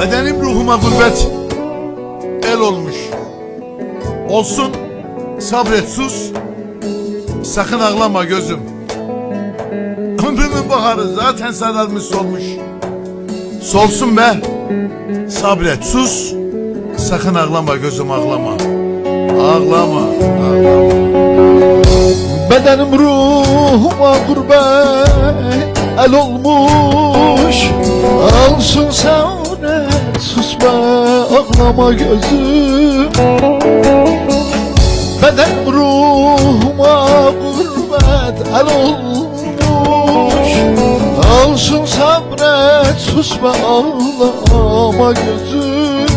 Bedenim ruhuma gurbet el olmuş. Olsun sabret sus. Sakın ağlama gözüm. Ömrümün baharı zaten sararmış solmuş. Solsun be. Sabret sus. Sakın ağlama gözüm ağlama. Ağlama. Ağlama. Bedenim ruhuma gurbet el olmuş Alsın savret susma ağlama gözüm. Bedenim ruhuma gurbet el olmuş. Alsın sabret susma ağlama gözüm.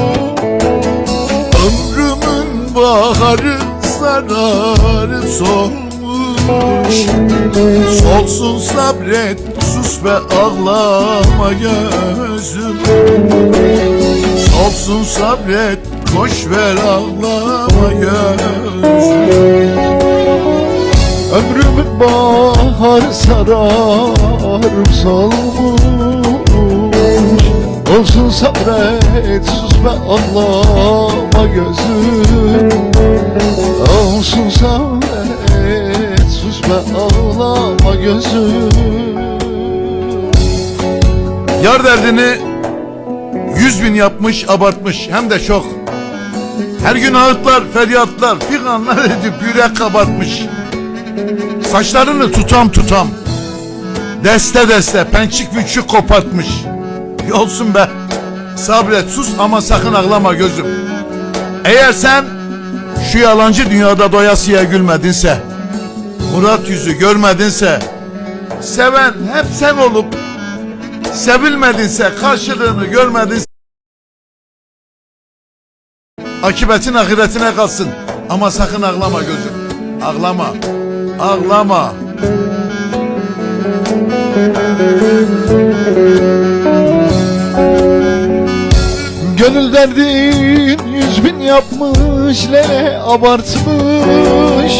Ömrümün baharı sararı solmuş Solsun sabret sus ve ağlama gözüm. Solsun sabret boş ver ağlama gözüm. Ömrümün bahar sarar solmuş. Olsun sabret susma ağlama gözüm. Olsun sabret ağlama gözüm Yar derdini yüz bin yapmış abartmış. Hem de çok. Her gün ağıtlar feryatlar figanlar edip yürek kabartmış. Saçlarını tutam tutam Deste deste pençik pünçük kopartmış. Yolsun be Sabret sus ama sakın ağlama gözüm. Eğer sen şu yalancı dünyada doyasıya gülmedinse Murat yüzü görmedinse Seven hep sen olup Sevilmedinse karşılığını görmedinse Akibetin ahiretine kalsın. Ama sakın ağlama gözüm. Ağlama Ağlama. Gönül derdin yüz bin yapmış Lele abartmış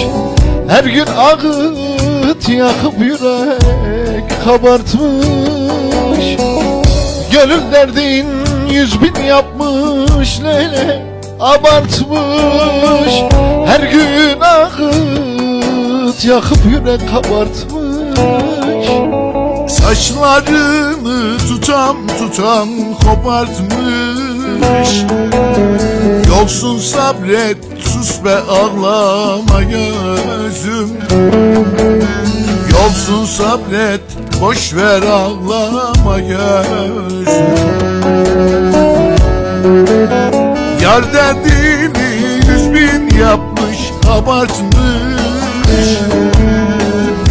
Her gün ağıt yakıp yürek kabartmış. Gönül derdin yüz bin yapmış Lele abartmış. Her gün ağıt yakıp yürek kabartmış. Saçlarını tutam tutam kopartmış. Yolsun sabret sus be ağlama gözüm. Yolsun sabret boş ver ağlama gözüm. Yar derdini yüz bin yapmış abartmış.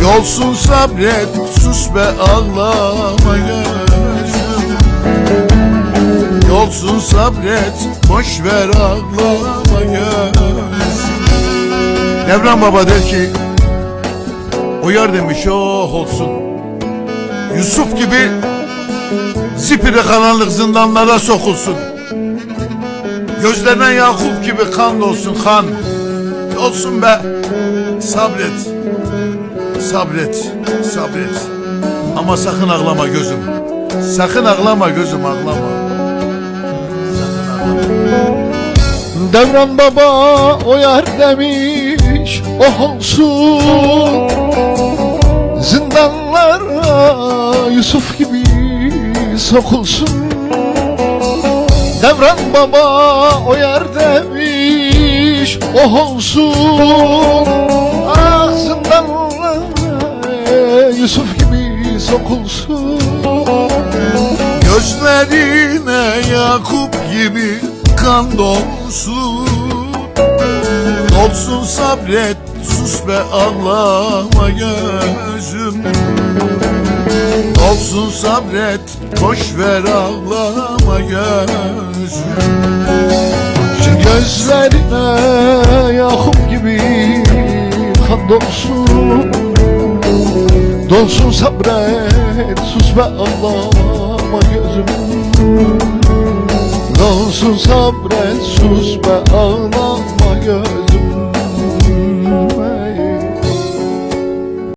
Yolsun sabret sus be ağlama gözüm. Yolsun sabret boş ver ağlama Devran baba der ki O yar demiş oh olsun. Yusuf gibi Zipiri karanlık zindanlara sokulsun. Gözlerine Yakup gibi kan olsun kan. Olsun be. Sabret. Sabret Sabret. Ama sakın ağlama gözüm. Sakın ağlama gözüm ağlama. Sakın ağlama Devran baba o yar demiş oh olsun. Zindanlara Yusuf gibi sokulsun. Devran baba o yar demiş oh olsun. Ah zindanlara Yusuf gibi sokulsun. Gözlerine Yakup gibi kan dolsun Dolsun sabret sus be ağlama gözüm. Dolsun sabret boş ver ağlama gözüm. Şu gözlerine Yakup gibi kan dolsun. Dolsun sabret sus be ağlama gözüm Dolsun sabret sus be ağlama gözüm